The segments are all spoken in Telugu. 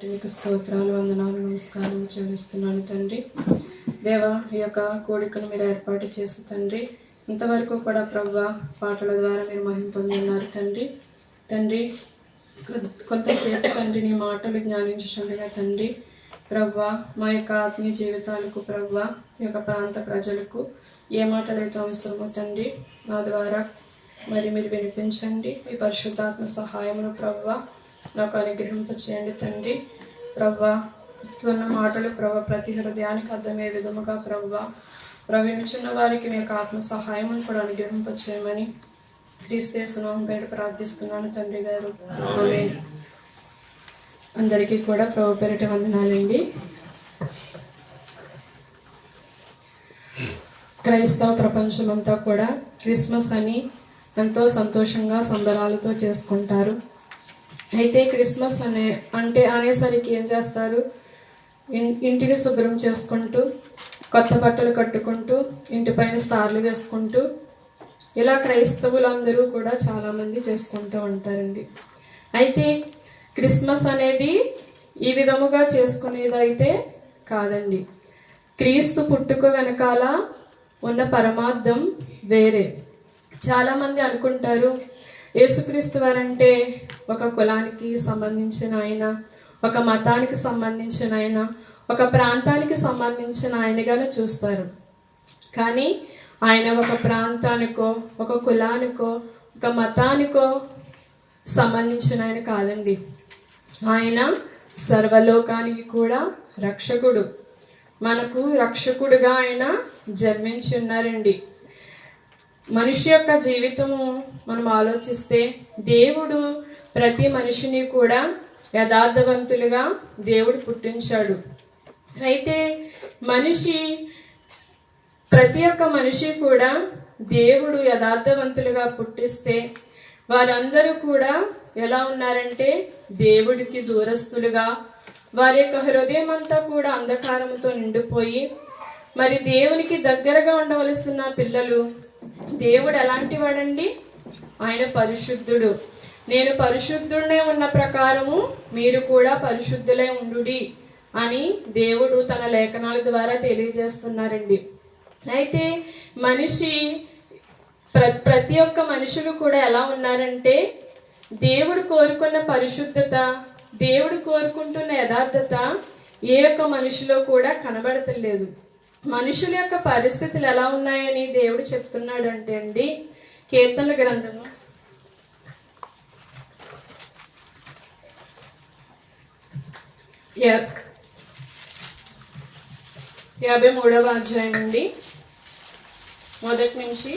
మీకు స్తోత్రాలు వందనాలు నమస్కారం చెల్లిస్తున్నాను తండ్రి. దేవా ఈ యొక్క కోడికను మీరు ఏర్పాటు చేసి తండ్రి ఇంతవరకు కూడా ప్రవ్వ పాటల ద్వారా మీరు మహిమ పొందిన్నారు తండ్రి. తండ్రి కొంతసేపు తండ్రి నీ మాటలు జ్ఞానించుండగా తండ్రి. ప్రవ్వ మా యొక్క ఆత్మీయ జీవితాలకు ప్రవ్వ ఈ యొక్క ప్రాంత ప్రజలకు ఏ మాటలు అయితే అవసరమో తండ్రి నా ద్వారా మరి మీరు వినిపించండి. మీ పరిశుద్ధాత్మ సహాయమును ప్రవ్వ నాకు అనుగ్రహింప చేయండి తండ్రి. ప్రవ్వా చెప్తున్న మాటలు ప్రభా ప్రతి హృదయానికి అర్థమయ్యే విధముగా ప్రవ్వా ప్రవీణించిన వారికి మీ యొక్క ఆత్మ సహాయమును కూడా అనుగ్రహింప చేయమని క్రీస్తేస్తున్నాం పేట ప్రార్థిస్తున్నాను తండ్రి గారు. అందరికీ కూడా ప్రభు పేరిట వందనాలండి. క్రైస్తవ ప్రపంచమంతా కూడా క్రిస్మస్ అని ఎంతో సంతోషంగా సంబరాలతో చేసుకుంటారు. అయితే క్రిస్మస్ అనే అంటే అనేసరికి ఏం చేస్తారు? ఇంటిని శుభ్రం చేసుకుంటూ కొత్త బట్టలు కట్టుకుంటూ ఇంటిపైన స్టార్లు వేసుకుంటూ ఇలా క్రైస్తవులందరూ కూడా చాలామంది చేసుకుంటూ ఉంటారండి. అయితే క్రిస్మస్ అనేది ఈ విధముగా చేసుకునేదైతే కాదండి. క్రీస్తు పుట్టుక వెనకాల ఉన్న పరమార్థం వేరే. చాలామంది అనుకుంటారు యేసుక్రీస్తు వారంటే ఒక కులానికి సంబంధించిన ఆయన ఒక మతానికి సంబంధించిన ఆయన ఒక ప్రాంతానికి సంబంధించిన ఆయనగానే చూస్తారు. కానీ ఆయన ఒక ప్రాంతానికో ఒక కులానికో ఒక మతానికో సంబంధించిన ఆయన కాదండి. ఆయన సర్వలోకానికి కూడా రక్షకుడు. మనకు రక్షకుడుగా ఆయన జన్మించి ఉన్నారండి. మనిషి యొక్క జీవితము మనం ఆలోచిస్తే దేవుడు ప్రతి మనిషిని కూడా యథార్థవంతులుగా దేవుడు పుట్టించాడు. అయితే మనిషి ప్రతి ఒక్క మనిషి కూడా దేవుడు యథార్థవంతులుగా పుట్టిస్తే వారందరూ కూడా ఎలా ఉన్నారంటే దేవుడికి దూరస్తులుగా వారి యొక్క హృదయం అంతా కూడా అంధకారంతో నిండిపోయి మరి దేవునికి దగ్గరగా ఉండవలసిన పిల్లలు దేవుడు ఎలాంటి వాడండి ఆయన పరిశుద్ధుడు. నేను పరిశుద్ధుడే ఉన్న ప్రకారము మీరు కూడా పరిశుద్ధులై ఉండుడి అని దేవుడు తన లేఖనాల ద్వారా తెలియజేస్తున్నారండి. అయితే మనిషి ప్ర ప్రతి ఒక్క మనుషులు కూడా ఎలా ఉన్నారంటే దేవుడు కోరుకున్న పరిశుద్ధత దేవుడు కోరుకుంటున్న యథార్థత ఏ ఒక్క మనిషిలో కూడా కనబడతలేదు. మనుషుల యొక్క పరిస్థితులు ఎలా ఉన్నాయని దేవుడు చెప్తున్నాడు అంటే అండి కీర్తనల గ్రంథము. యా- యాభై మూడవ అధ్యాయం అండి మొదటి నుంచి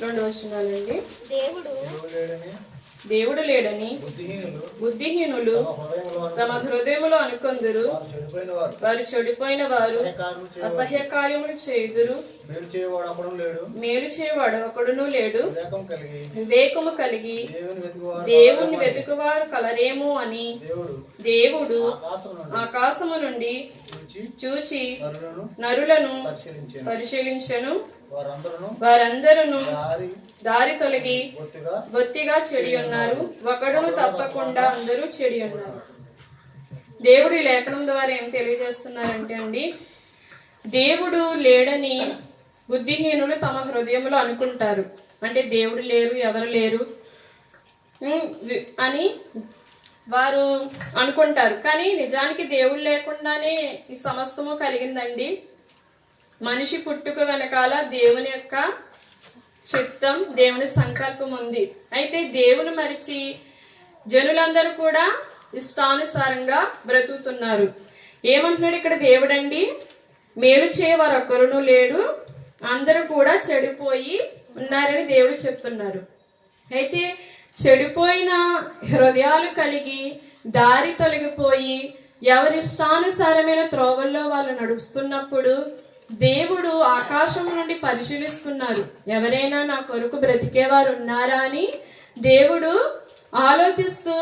రెండు వచనాలండి. దేవుడు దేవుడు లేడని బుద్ధిహీనులు తమ హృదయములో అనుకొందరు. అనుకొందురు వారు. చెడిపోయిన వారు. అసహ్యకార్యములు అసహ్య కార్యములు చేయుదురు. మేలు చేయవాడు అప్పడం లేడు. మేలు చేయవాడు ఒకడును లేడు. వివేకం కలిగి వివేకము కలిగి దేవుని వెతుకువారు దేవుని వెతుకువారు కలరేమో అని దేవుడు ఆకాశము నుండి చూచి నరులను పరిశీలించాను. వారందరూ దారి తొలగి బొత్తిగా బొత్తిగా చెడి ఉన్నారు. ఒకడును తప్పకుండా అందరూ చెడి ఉన్నారు. దేవుడు లేఖనం ద్వారా ఏం తెలియజేస్తున్నారంటే అండి దేవుడు లేడని బుద్ధిహీనులు తమ హృదయంలో అనుకుంటారు. అంటే దేవుడు లేరు ఎవరు లేరు అని వారు అనుకుంటారు. కానీ నిజానికి దేవుడు లేకుండానే ఈ సమస్తము కలిగిందండి. మనిషి పుట్టుక వెనకాల దేవుని యొక్క చిత్తం దేవుని సంకల్పం ఉంది. అయితే దేవుని మరిచి జనులందరూ కూడా ఇష్టానుసారంగా బ్రతుకుతున్నారు. ఏమంటున్నాడు ఇక్కడ దేవుడండి? మేలు చేయవారు ఒక్కరును లేడు అందరూ కూడా చెడిపోయి ఉన్నారని దేవుడు చెప్తున్నారు. అయితే చెడిపోయిన హృదయాలు కలిగి దారి తొలగిపోయి ఎవరిష్టానుసారమైన త్రోవల్లో వాళ్ళు నడుస్తున్నప్పుడు దేవుడు ఆకాశం నుండి పరిశీలిస్తున్నారు. ఎవరైనా నా కొరకు బ్రతికేవారు ఉన్నారా అని దేవుడు ఆలోచిస్తూ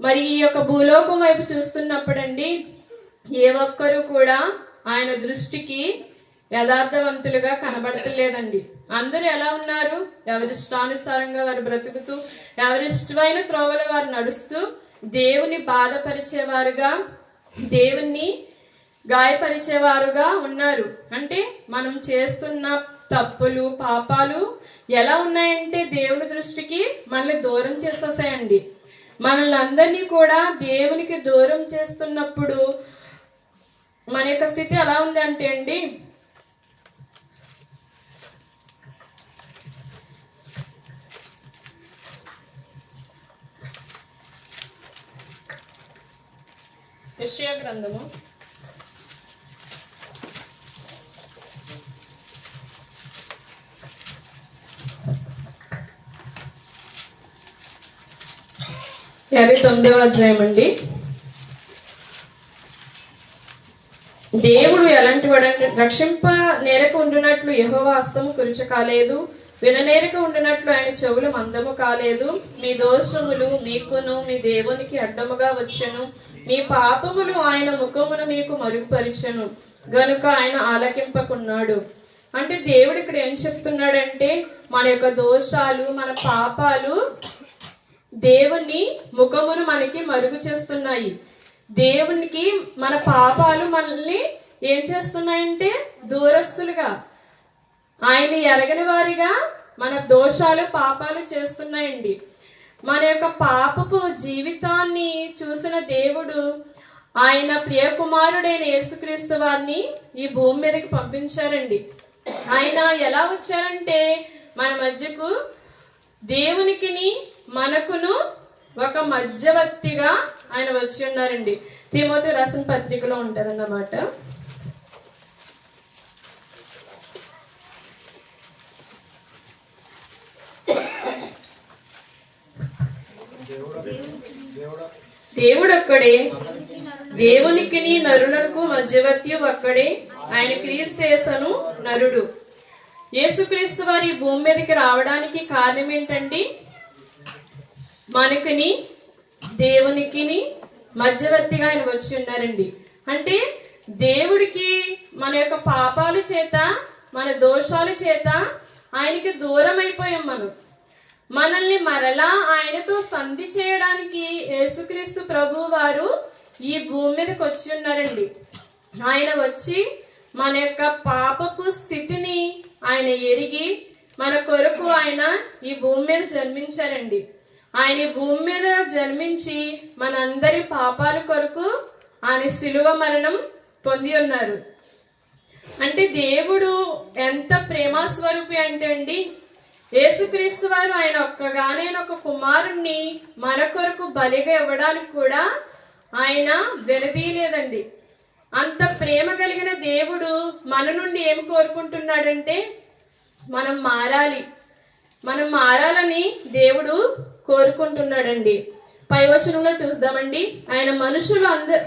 మరి ఈ యొక్క భూలోకం వైపు చూస్తున్నప్పుడండి ఏ ఒక్కరు కూడా ఆయన దృష్టికి యథార్థవంతులుగా కనబడతలేదండి. అందరూ ఎలా ఉన్నారు? ఎవరిష్టానుసారంగా వారు బ్రతుకుతూ ఎవరిష్టమైన త్రోవలో వారు నడుస్తూ దేవుని బాధపరిచేవారుగా దేవుణ్ణి గాయపరిచేవారుగా ఉన్నారు. అంటే మనం చేస్తున్న తప్పులు పాపాలు ఎలా ఉన్నాయంటే దేవుని దృష్టికి మనల్ని దూరం చేసేసాయండి. మనల్ని అందరినీ కూడా దేవునికి దూరం చేస్తున్నప్పుడు మన యొక్క స్థితి ఎలా ఉంది అంటే అండి యషయ గ్రంథము యాభై తొమ్మిదవ అధ్యాయం అండి. దేవుడు ఎలాంటి వాడంటే రక్షింప నేరకు ఉండునట్లు యెహోవా హస్తము కురుచ కాలేదు. విననేరక ఉండినట్లు ఆయన చెవులు మందము కాలేదు. మీ దోషములు మీకును మీ దేవునికి అడ్డముగా వచ్చెను. మీ పాపములు ఆయన ముఖమును మీకు మరుగుపరిచెను. గనుక ఆయన ఆలకింపకున్నాడు. అంటే దేవుడు ఇక్కడ ఏం చెప్తున్నాడంటే మన యొక్క దోషాలు మన పాపాలు దేవుని ముఖమును మనకి మరుగు చేస్తున్నాయి. దేవునికి మన పాపాలు మనల్ని ఏం చేస్తున్నాయంటే దూరస్తులుగా ఆయన ఎరగని వారిగా మన దోషాలు పాపాలు చేస్తున్నాయండి. మన యొక్క పాపపు జీవితాన్ని చూసిన దేవుడు ఆయన ప్రియకుమారుడైన యేసుక్రీస్తు వారిని ఈ భూమి మీదకి పంపించారండి. ఆయన ఎలా వచ్చారంటే మన మధ్యకు దేవునికిని మనకును ఒక మధ్యవర్తిగా ఆయన వచ్చి ఉన్నారండి. తిమోతి రసన పత్రికలో ఉంటారన్నమాట దేవుడు దేవుడు దేవుడు ఒక్కడే దేవునికి నరులకు మధ్యవర్తి ఒక్కడే. ఆయన క్రీస్తేసను నరుడు. యేసుక్రీస్తు వారి భూమి మీదకి రావడానికి కారణం ఏంటండి మనకిని దేవునికిని మధ్యవర్తిగా ఆయన వచ్చి ఉన్నారండి. అంటే దేవుడికి మన యొక్క పాపాల చేత మన దోషాల చేత ఆయనకి దూరం అయిపోయాం మనం. మనల్ని మరలా ఆయనతో సంధి చేయడానికి యేసుక్రీస్తు ప్రభు వారు ఈ భూమి మీదకి వచ్చి ఉన్నారండి. ఆయన వచ్చి మన యొక్క పాపపు స్థితిని ఆయన ఎరిగి మన కొరకు ఆయన ఈ భూమి మీద జన్మించారండి. ఆయన ఈ భూమి మీద జన్మించి మనందరి పాపాల కొరకు ఆయన శిలువ మరణం పొంది ఉన్నారు. అంటే దేవుడు ఎంత ప్రేమస్వరూపి అంటే అండి యేసుక్రీస్తు వారు ఆయన ఒక్కగానైన ఒక కుమారుణ్ణి మన కొరకు బలిగా ఇవ్వడానికి కూడా ఆయన వెనదీయలేదండి. అంత ప్రేమ కలిగిన దేవుడు మన నుండి ఏం కోరుకుంటున్నాడంటే మనం మారాలి. మనం మారాలని దేవుడు కోరుకుంటున్నాడండి. పైవచనంలో చూద్దామండి. ఆయన మనుషులు అంద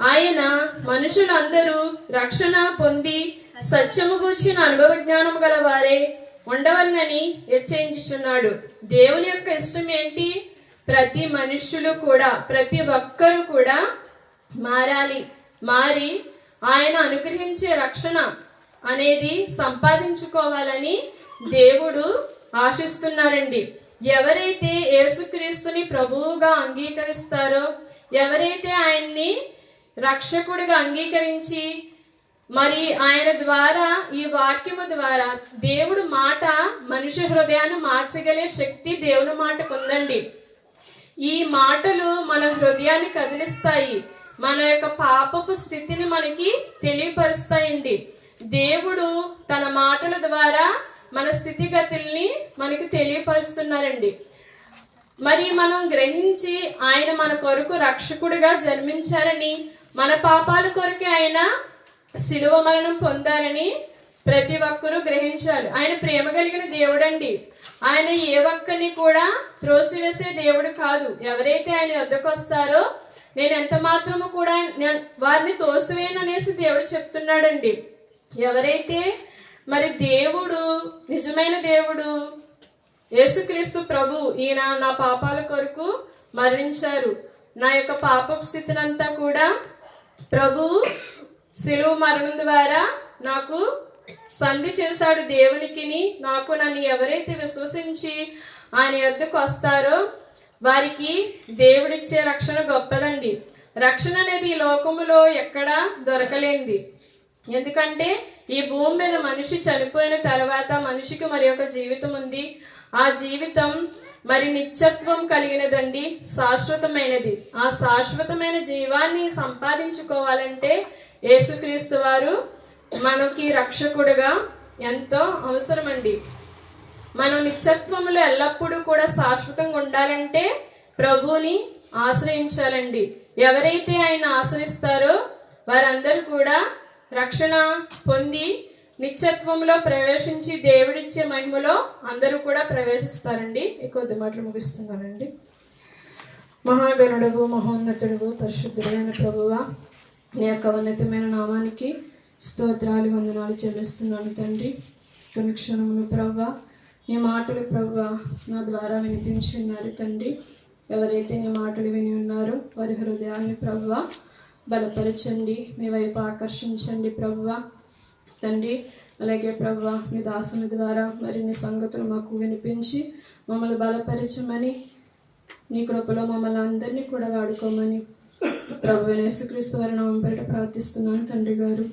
ఆయన మనుషులందరూ రక్షణ పొంది సత్యము గూర్చిన అనుభవ జ్ఞానం గల వారే ఉండవన్నని హెచ్చరించుచున్నాడు. దేవుని యొక్క ఇష్టం ఏంటి? ప్రతి మనుష్యులు కూడా ప్రతి ఒక్కరు కూడా మారాలి. మారి ఆయన అనుగ్రహించే రక్షణ అనేది సంపాదించుకోవాలని దేవుడు ఆశిస్తున్నారండి. ఎవరైతే యేసుక్రీస్తుని ప్రభువుగా అంగీకరిస్తారో ఎవరైతే ఆయన్ని రక్షకుడిగా అంగీకరించి మరి ఆయన ద్వారా ఈ వాక్యము ద్వారా దేవుడు మాట మనిషి హృదయాన్ని మార్చగలే శక్తి దేవుని మాటకు ఉందండి ఈ మాటలు మన హృదయాన్ని కదిలిస్తాయి. మన యొక్క పాపపు స్థితిని మనకి తెలియపరుస్తాయండి. దేవుడు తన మాటల ద్వారా మన స్థితిగతుల్ని మనకి తెలియపరుస్తున్నారండి. మరి మనం గ్రహించి ఆయన మన కొరకు రక్షకుడిగా జన్మించారని మన పాపాల కొరకే ఆయన శిలువ మరణం పొందారని ప్రతి ఒక్కరూ గ్రహించాలి. ఆయన ప్రేమ కలిగిన దేవుడండి. ఆయన ఏ ఒక్కరిని కూడా త్రోసివేసే దేవుడు కాదు. ఎవరైతే ఆయన వద్దకు వస్తారో నేను ఎంత మాత్రము కూడా నేను వారిని తోసివేయను అనేసి దేవుడు చెప్తున్నాడండి. ఎవరైతే మరి దేవుడు నిజమైన దేవుడు యేసుక్రీస్తు ప్రభు ఈయన నా పాపాల కొరకు మరణించారు. నా యొక్క పాప స్థితినంతా కూడా ప్రభు శిలువ మరణం ద్వారా నాకు సంధి చేశాడు దేవునికిని. నాకు నన్ను ఎవరైతే విశ్వసించి ఆయన యొద్దకు వస్తారో వారికి దేవుడిచ్చే రక్షణ గొప్పదండి. రక్షణ అనేది ఈ లోకములో ఎక్కడా దొరకలేంది ఎందుకంటే ఈ భూమి మీద మనిషి చనిపోయిన తర్వాత మనిషికి మరి ఒక జీవితం ఉంది. ఆ జీవితం మరి నిత్యత్వం కలిగినదండి శాశ్వతమైనది. ఆ శాశ్వతమైన జీవాన్ని సంపాదించుకోవాలంటే యేసుక్రీస్తు వారు మనకి రక్షకుడుగా ఎంతో అవసరమండి. మనం నిత్యత్వంలో ఎల్లప్పుడూ కూడా శాశ్వతంగా ఉండాలంటే ప్రభువుని ఆశ్రయించాలండి. ఎవరైతే ఆయన ఆశ్రయిస్తారో వారందరూ కూడా రక్షణ పొంది నిత్యత్వంలో ప్రవేశించి దేవుడిచ్చే మహిమలో అందరూ కూడా ప్రవేశిస్తారండి. ఈ కొద్ది మాటలు ముగిస్తున్నానండి. మహాగణుడవు మహోన్నతుడు పరిశుద్ధుడైన ప్రభువా నీ యొక్క ఉన్నతమైన నామానికి స్తోత్రాలు వందనాలు చెల్లిస్తున్నాను తండ్రి. కొన్ని క్షణములు ప్రవ్వా నీ మాటలు ప్రవ్వా నా ద్వారా వినిపించి ఉన్నారు తండ్రి. ఎవరైతే నీ మాటలు విని ఉన్నారో వారి హృదయాన్ని ప్రవ్వా బలపరచండి మీ వైపు ఆకర్షించండి ప్రవ్వా. తండ్రి అలాగే ప్రవ్వా మీ దాసుల ద్వారా మరిన్ని సంగతులు మాకు వినిపించి మమ్మల్ని బలపరచమని నీ కృపలో మమ్మల్ని అందరినీ కూడా వాడుకోమని ప్రభు యేసుక్రీస్తు వారి నామం పేరిట ప్రార్థిస్తున్నాను తండ్రి గారు.